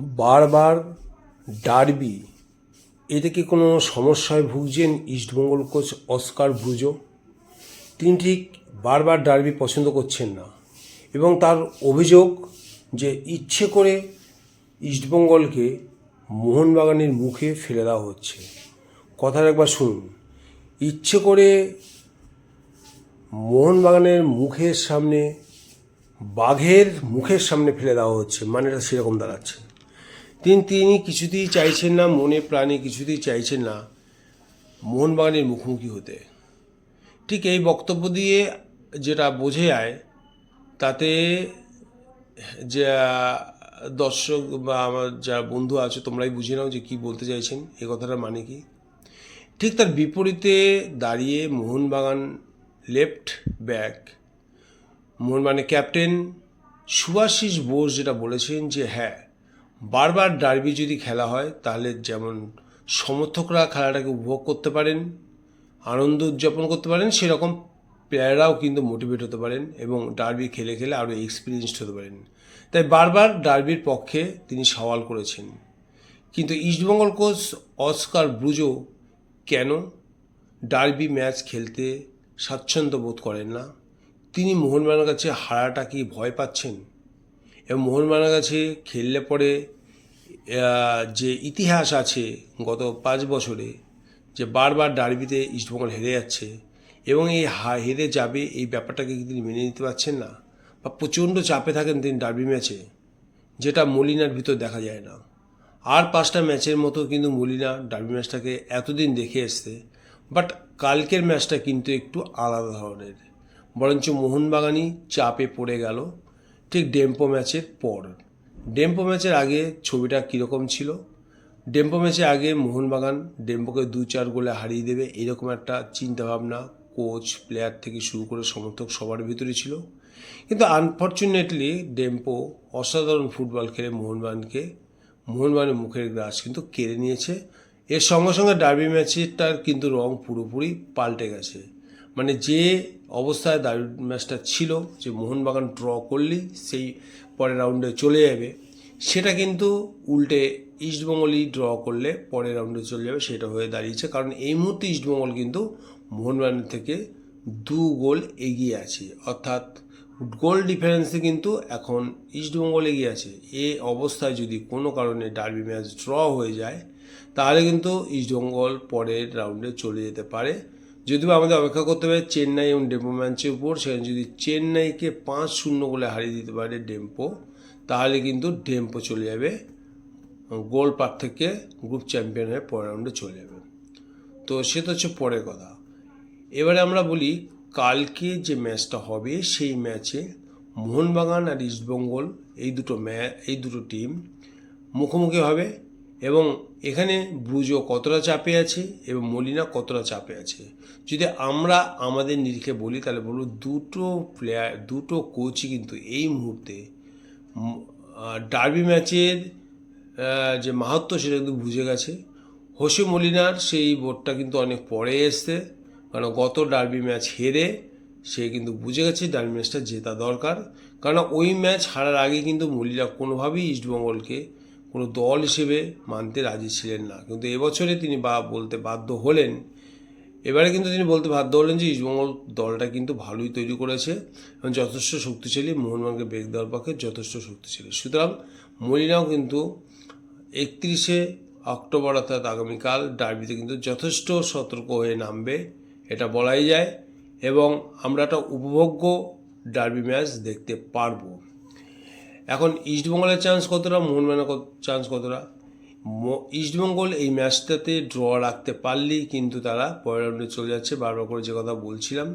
বারবার ডার্বি, এতে কি কোনো সমস্যায় ভুগছেন ইস্টবেঙ্গল কোচ অস্কার ব্রুজো তিনি ঠিক বারবার ডার্বি পছন্দ করছেন না এবং তার অভিযোগ যে ইচ্ছে করে ইস্টবেঙ্গলকে মোহনবাগানের মুখে ফেলে দেওয়া হচ্ছে। কথার একবার শুনুন। ইচ্ছে করে মোহনবাগানের মুখের সামনে, বাঘের মুখের সামনে ফেলে দেওয়া হচ্ছে মানে এটা সেরকম দাঁড়াচ্ছে। তিনি তিনি কিছুতেই চাইছেন না, মনে প্রাণে কিছুতেই চাইছেন না মোহনবাগানের মুখোমুখি হতে। ঠিক এই বক্তব্য দিয়ে যেটা বোঝে যায়, তাতে যে দর্শক বা আমার যারা বন্ধু আছে, তোমরাই বুঝে নাও যে কী বলতে চাইছেন, এ কথাটা মানে কি। ঠিক তার বিপরীতে দাঁড়িয়ে মোহনবাগান লেফট ব্যাক, মোহনবাগানের ক্যাপ্টেন সুভাশিস বোস যেটা বলেছেন যে হ্যাঁ বারবার ডার্বি যদি খেলা হয়, তাহলে যেমন সমর্থকরা খেলাটাকে উপভোগ করতে পারেন, আনন্দ উদযাপন করতে পারেন, সেরকম প্লেয়াররাও কিন্তু মোটিভেট হতে পারেন এবং ডার্বি খেলে খেলে আরও এক্সপিরিয়েন্সড হতে পারেন। তাই বারবার ডার্বির পক্ষে তিনি সওয়াল করেছেন। কিন্তু ইস্টবেঙ্গল কোচ অস্কার ব্রুজো কেন ডার্বি ম্যাচ খেলতে স্বাচ্ছন্দ্য বোধ করেন না? তিনি মোহনবাগানের কাছে হারাটা কি ভয় পাচ্ছেন? এবং মোহনবাগানের কাছে খেললে পরে যে ইতিহাস আছে গত পাঁচ বছরে, যে বারবার ডার্বিতে ইস্টবেঙ্গল হেরে যাচ্ছে এবং এই হা- হেরে যাবে এই ব্যাপারটাকে তিনি মেনে নিতে পারছেন না? বা প্রচণ্ড চাপে থাকেন তিনি ডার্বি ম্যাচে, যেটা মলিনার ভিতর দেখা যায় না। আর পাঁচটা ম্যাচের মতো কিন্তু মলিনা ডার্বি ম্যাচটাকে এতদিন দেখে এসছে, বাট কালকের ম্যাচটা কিন্তু একটু আলাদা ধরনের। বরঞ্চ মোহনবাগানই চাপে পড়ে গেল ঠিক ডেম্পো ম্যাচের পর। ডেম্পো ম্যাচের আগে ছবিটা কীরকম ছিল? ডেম্পো ম্যাচে আগে মোহনবাগান ডেম্পোকে দু চার গোলে হারিয়ে দেবে এরকম একটা চিন্তাভাবনা কোচ, প্লেয়ার থেকে শুরু করে সমর্থক সবার ভিতরে ছিল। কিন্তু আনফর্চুনেটলি ডেম্পো অসাধারণ ফুটবল খেলে মোহনবাগানকে, মোহনবাগানের মুখের গ্রাস কিন্তু কেড়ে নিয়েছে। এর সঙ্গে সঙ্গে ডার্বি ম্যাচটার কিন্তু রং পুরোপুরি পাল্টে গেছে। মানে যে অবস্থায় ডার্বি ম্যাচটা ছিল, যে মোহনবাগান ড্র করলেই সেই পরের রাউন্ডে চলে যাবে। সেটা কিন্তু উল্টে ইস্টবেঙ্গলই ড্র করলে পরের রাউন্ডে চলে যাবে, সেটা হয়ে দাঁড়িয়েছে। কারণ এই মুহূর্তে ইস্টবেঙ্গল কিন্তু মোহনবাগান থেকে দু গোল এগিয়ে আছে। অর্থাৎ গোল ডিফারেন্সে কিন্তু এখন ইস্টবেঙ্গল এগিয়ে আছে। এ অবস্থায় যদি কোনো কারণে ডার্বি ম্যাচ ড্র হয়ে যায়, তাহলে কিন্তু ইস্টবেঙ্গল পরের রাউন্ডে চলে যেতে পারে। যদিও আমাদের অপেক্ষা করতে হবে চেন্নাই এবং ডেম্পো ম্যাচের উপর, সেখানে যদি চেন্নাইকে পাঁচ শূন্য গোলে হারিয়ে দিতে পারে ডেম্পো, তাহলে কিন্তু ডেম্পো চলে যাবে, গোল পার্থক্যে গ্রুপ চ্যাম্পিয়ন হয়ে পরের রাউন্ডে চলে যাবে। তো সে তো হচ্ছে পরের কথা। এবারে আমরা বলি, কালকে যে ম্যাচটা হবে, সেই ম্যাচে মোহনবাগান আর ইস্টবেঙ্গল, এই দুটো ম্যা, এই দুটো টিম মুখোমুখি হবে এবং এখানে ব্রুজো কতটা চাপে আছে এবং মলিনা কতটা চাপে আছে। যদি আমরা আমাদের নিরিখে বলি, তাহলে বলব দুটো প্লেয়ার দুটো কোচই কিন্তু এই মুহূর্তে ডার্বি ম্যাচের যে মাহাত্ম সেটা কিন্তু বুঝে গেছে। হোসে মলিনার সেই বোর্ডটা কিন্তু অনেক পরে এসছে, কারণ গত ডার্বি ম্যাচ হেরে সে কিন্তু বুঝে গেছে ডার্বি ম্যাচটা জেতা দরকার। কারণ ওই ম্যাচ হারার আগে কিন্তু মলিনা কোনোভাবেই ইস্টবেঙ্গলকে কোনো দল হিসেবে মানতে রাজি ছিলেন না। কিন্তু এবছরে তিনি বা বলতে বাধ্য হলেন। এবারে কিন্তু তিনি বলতে বাধ্য হলেন যে ইস্টবেঙ্গল দলটা কিন্তু ভালোই তৈরি করেছে এবং যথেষ্ট শক্তিশালী, মোহনবাগানকে বেগ দেওয়ার পক্ষে যথেষ্ট শক্তিশালী। সুতরাং মলিনাও কিন্তু একত্রিশে অক্টোবর অর্থাৎ আগামীকাল ডার্বিতে কিন্তু যথেষ্ট সতর্ক হয়ে নামবে, এটা বলাই যায় এবং আমরা একটা উপভোগ্য ডার্বি ম্যাচ দেখতে পারব। এখন ইস্টবেঙ্গলের চান্স কতটা মোহনবাগানের চান্স কতটা? ইস্টবেঙ্গল এই ম্যাচটাতে ড্র রাখতে পারলেই কিন্তু তারা পরের রাউন্ডে চলে যাচ্ছে। বারবার করে যে কথা বলছিলাম।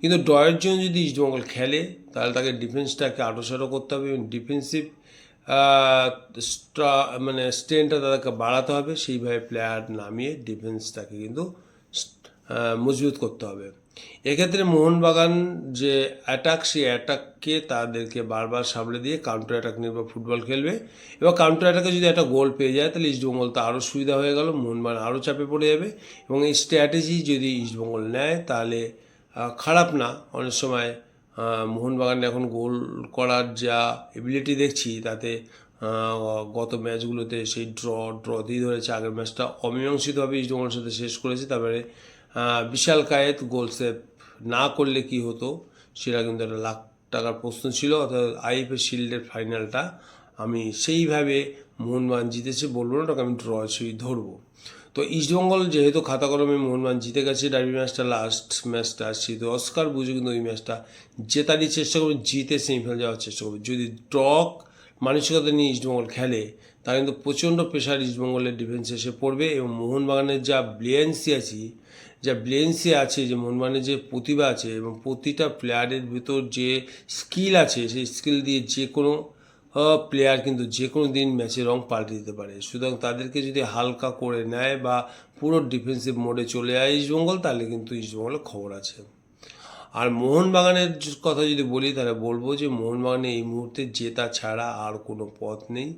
কিন্তু ড্রয়ের জন্য যদি ইস্টবেঙ্গল খেলে, তাহলে তাকে ডিফেন্সটাকে আটোসাটো করতে হবে এবং ডিফেন্সিভ মানে স্ট্রেনটা তাদেরকে বাড়াতে হবে। সেইভাবে প্লেয়ার নামিয়ে ডিফেন্সটাকে কিন্তু মজবুত করতে হবে। এক্ষেত্রে মোহনবাগান যে অ্যাটাক সেই অ্যাটাককে তাদেরকে বারবার সামলে দিয়ে কাউন্টার অ্যাটাক নির্ভর ফুটবল খেলবে। এবং কাউন্টার অ্যাটাকে যদি একটা গোল পেয়ে যায়, তাহলে ইস্টবেঙ্গল তো আরও সুবিধা হয়ে গেল, মোহনবাগান আরও চাপে পড়ে যাবে। এবং এই স্ট্র্যাটেজি যদি ইস্টবেঙ্গল নেয়, তাহলে খারাপ না। অনেক সময় মোহনবাগান এখন গোল করার যা এবিলিটি দেখছি, তাতে গত ম্যাচগুলোতে সেই ড্র ড্র দিয়ে ধরেছে। আগের ম্যাচটা অমীমাংসিতভাবে ইস্টবেঙ্গলের সাথে শেষ করেছে। তারপরে বিশাল কায়েত গোল সেভ না করলে কি হতো সেটা কিন্তু একটা লাখ টাকার প্রশ্ন ছিল, অর্থাৎ আইএফএ শিল্ডের ফাইনালটা আমি সেইভাবে মোহনবাগান জিতেছে, বলব না, ওটাকে আমি ড্র হিসেবে ধরবো। তো ইস্টবেঙ্গল যেহেতু খাতা কলমে মোহনবাগান জিতে গেছে ডার্বি ম্যাচটা লাস্ট ম্যাচটা সেহেতু অস্কার বুঝে কিন্তু ওই ম্যাচটা জেতারই চেষ্টা করবে, জিতে সেমিফাইনাল যাওয়ার চেষ্টা করবে। যদি ড্রক মানসিকতা নিয়ে ইস্টবেঙ্গল খেলে তাহলে কিন্তু প্রচণ্ড প্রেশার ইস্টবেঙ্গলের ডিফেন্স এসে পড়বে এবং মোহনবাগানের যা ব্লিয়েন্সি আছে যা ব্লেন্সে আছে, যে মানে যে প্রতিভা আছে এবং প্রতিটা প্লেয়ারের ভিতর যে স্কিল আছে, সেই স্কিল দিয়ে যে কোনো প্লেয়ার কিন্তু যে কোনো দিন ম্যাচে রং পাল্টে দিতে পারে। সুতরাং তাদেরকে যদি হালকা করে নেয় বা পুরো ডিফেন্সিভ মোডে চলে যায় ইস্টবেঙ্গল তাহলে কিন্তু ইস্টবেঙ্গলের খবর আছে। আর মোহনবাগানের কথা যদি বলি, তাহলে বলব যে মোহনবাগানে এই মুহূর্তে জেতা ছাড়া আর কোনো পথ নেই।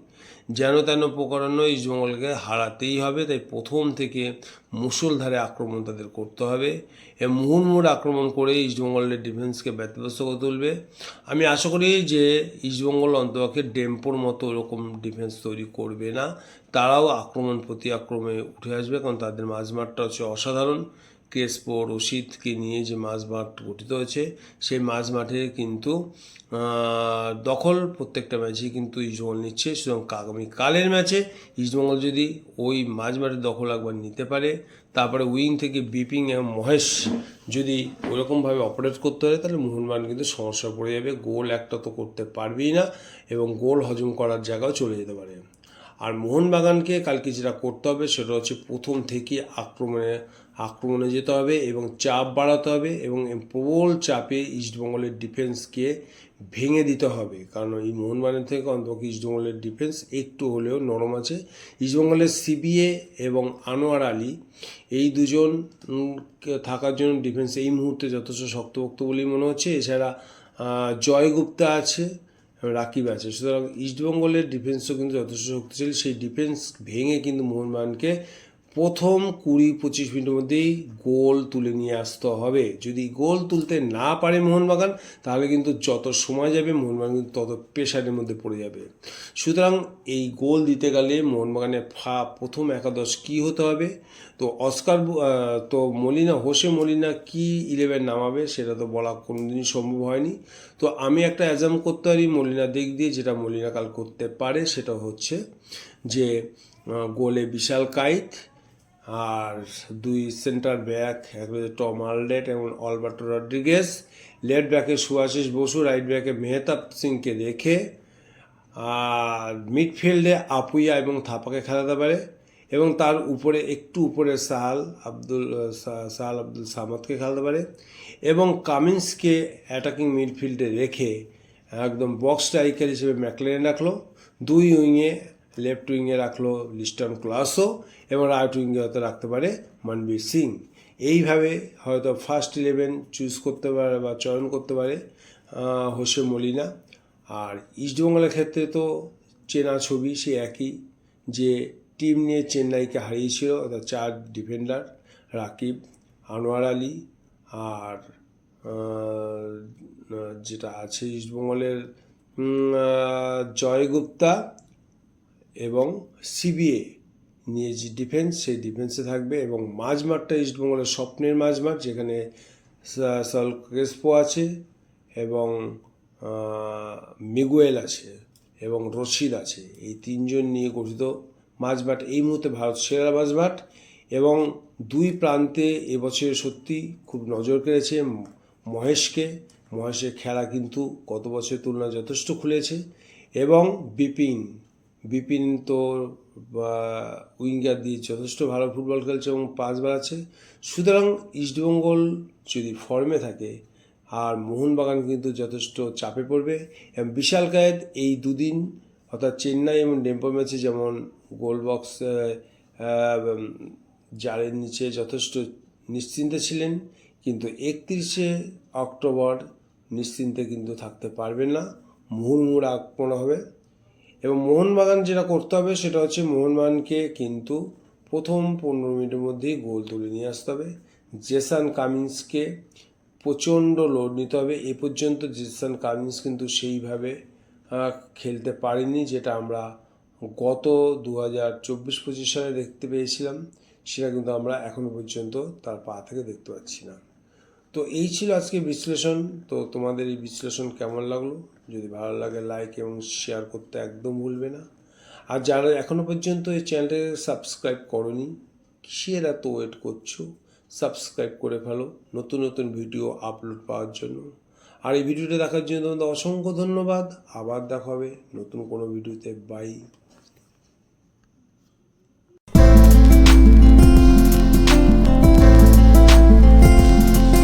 যেন তেন প্রকারণ্য ইস্টবেঙ্গলকে হারাতেই হবে, তাই প্রথম থেকে মুষলধারে আক্রমণ তাদের করতে হবে। এবং মুহুর্মুহুর আক্রমণ করে ইস্টবেঙ্গলের ডিফেন্সকে ব্যতিব্যস্ত করে তুলবে। আমি আশা করি যে ইস্টবেঙ্গল অন্তপক্ষে ডেম্পোর মতো ওরকম ডিফেন্স তৈরি করবে না। তারাও আক্রমণ প্রতি আক্রমণে উঠে আসবে, কারণ তাদের মাঝমাঠটা হচ্ছে অসাধারণ। ক্রেসপো রশিদকে নিয়ে যে মাঝ মাঠ গঠিত হয়েছে, সেই মাঝ মাঠে কিন্তু দখল প্রত্যেকটা ম্যাচে কিন্তু ইস্টবেঙ্গল নিচ্ছে। সুতরাং আগামী কালের ম্যাচে ইস্টবেঙ্গল যদি ওই মাঝ মাঠে দখল একবার নিতে পারে, তারপরে উইং থেকে বিপিং এবং মহেশ যদি ওরকমভাবে অপারেট করতে পারে, তাহলে মোহনবাগান কিন্তু সমস্যা পড়ে যাবে। গোল একটা তো করতে পারবেই না এবং গোল হজম করার জায়গাও চলে যেতে পারে। আর মোহনবাগানকে কালকে যেটা করতে হবে, সেটা হচ্ছে প্রথম থেকে আক্রমণে আক্রমণে যেতে হবে এবং চাপ বাড়াতে হবে এবং প্রবল চাপে ইস্টবেঙ্গলের ডিফেন্সকে ভেঙে দিতে হবে। কারণ এই মোহনবাগান থেকে অন্তত ইস্টবেঙ্গলের ডিফেন্স একটু হলেও নরম আছে। ইস্টবেঙ্গলের সিবিএ এবং আনোয়ার আলী এই দুজন থাকার জন্য ডিফেন্স এই মুহূর্তে যথেষ্ট শক্তপোক্ত বলেই মনে হচ্ছে। এছাড়া জয়গুপ্তা আছে, রাকিব আছে। সুতরাং ইস্টবেঙ্গলের ডিফেন্সও কিন্তু যথেষ্ট শক্তিশালী। সেই ডিফেন্স ভেঙে কিন্তু মোহনবাগানকে প্রথম কুড়ি পঁচিশ মিনিটের মধ্যেই গোল তুলে নিয়ে আসতে হবে। যদি গোল তুলতে না পারে মোহনবাগান, তাহলে কিন্তু যত সময় যাবে মোহনবাগান কিন্তু তত প্রেশারের মধ্যে পড়ে যাবে। সুতরাং এই গোল দিতে গেলে মোহনবাগানের ফা প্রথম একাদশ কি হতে হবে? তো অস্কার তো মলিনা, হোসে মলিনা কি ইলেভেন নামাবে সেটা তো বলা কোনোদিনই সম্ভব হয়নি। তো আমি একটা অ্যাজাম করতে পারি মলিনা দিক দিয়ে, যেটা মলিনা কাল করতে পারে, সেটা হচ্ছে যে গোলে বিশাল কাইত আর দুই সেন্টার ব্যাক এক টম আলডেট এবং অলবার্টো রড্রিগেস লেফট ব্যাকে সুভাশিস বসু রাইট ব্যাকে মেহতাব সিংকে রেখে। আর মিডফিল্ডে আপুইয়া এবং থাপাকে খেলাতে পারে। এবং তার উপরে, একটু উপরে সাহাল আব্দুল সা- সাহাল আব্দুল সামাদকে খেলাতে পারে। এবং কামিন্সকে অ্যাটাকিং মিডফিল্ডে রেখে একদম বক্স স্ট্রাইকার হিসেবে ম্যাকলেন রাখল। দুই উইংয়ে লেফট উইংয়ে রাখল লিস্টন ক্লাসও এবং রাইট উইংয়ে হয়তো রাখতে পারে মনবীর সিং। এইভাবে হয়তো ফার্স্ট ইলেভেন চুজ করতে পারে বা চয়ন করতে পারে হোসে মলিনা। আর ইস্টবেঙ্গলের ক্ষেত্রে তো চেনা ছবি সে একই যে টিম নিয়ে চেন্নাইকে হারিয়েছিল অর্থাৎ চার ডিফেন্ডার রাকিব আনোয়ার আলী আর যেটা আছে ইস্টবেঙ্গলের উম, আহ, জয় গুপ্তা এবং সিবিএ নিয়ে যে ডিফেন্স সেই ডিফেন্সে থাকবে এবং মাঝমাঠটা ইস্টবেঙ্গলের স্বপ্নের মাঝমাঠ, যেখানে সল ক্রেসপো আছে এবং মিগুয়েল আছে এবং রশিদ আছে। এই তিনজন নিয়ে গঠিত মাঝমাঠ, এই মুহূর্তে ভারত সেরা মাঝমাঠ এবং দুই প্রান্তে এবছর সত্যি খুব নজর কেড়েছে মহেশকে। মহেশের খেলা কিন্তু গত বছরের তুলনায় যথেষ্ট খুলেছে এবং বিপিন বিপিন তো উইঙ্গার দিয়ে যথেষ্ট ভালো ফুটবল খেলছে এবং পাস বাড়াচ্ছে সুতরাং ইস্টবেঙ্গল যদি ফর্মে থাকে, আর মোহনবাগান কিন্তু যথেষ্ট চাপে পড়বে। এবং বিশাল কায়েত এই দুদিন, অর্থাৎ চেন্নাই এবং ডেম্পো ম্যাচে যেমন গোল বক্স জালের নিচে যথেষ্ট নিশ্চিন্তে ছিলেন, কিন্তু একত্রিশে অক্টোবর নিশ্চিন্তে কিন্তু থাকতে পারবেন না। মুহুর্মুহুর আক্রমণ হবে। এবং মোহনবাগান যেটা করতে হবে সেটা হচ্ছে মোহনবাগানকে কিন্তু প্রথম পনেরো মিনিটের মধ্যেই গোল তুলে নিয়ে আসতে হবে। জেসান কামিন্সকে প্রচণ্ড লোড নিতে হবে। এ পর্যন্ত জেসান কামিন্স কিন্তু সেইভাবে খেলতে পারেনি, যেটা আমরা গত দু হাজার চব্বিশ পঁচিশ সালে দেখতে পেয়েছিলাম। সেটা কিন্তু আমরা এখনও পর্যন্ত তার পা থেকে দেখতে পাচ্ছি না। তো এই ছিল আজকে বিশ্লেষণ। তো তোমাদের এই বিশ্লেষণ কেমন লাগল? যদি ভালো লাগে লাইক এবং শেয়ার করতে একদম ভুলবে না। আর যারা এখনও পর্যন্ত এই চ্যানেলটাকে সাবস্ক্রাইব করনি, কিসের এত ওয়েট করছ? সাবস্ক্রাইব করে ফেলো নতুন নতুন ভিডিও আপলোড পাওয়ার জন্য। আর এই ভিডিওটা দেখার জন্য তোমাদের অসংখ্য ধন্যবাদ। আবার দেখা হবে নতুন কোনো ভিডিওতে বাই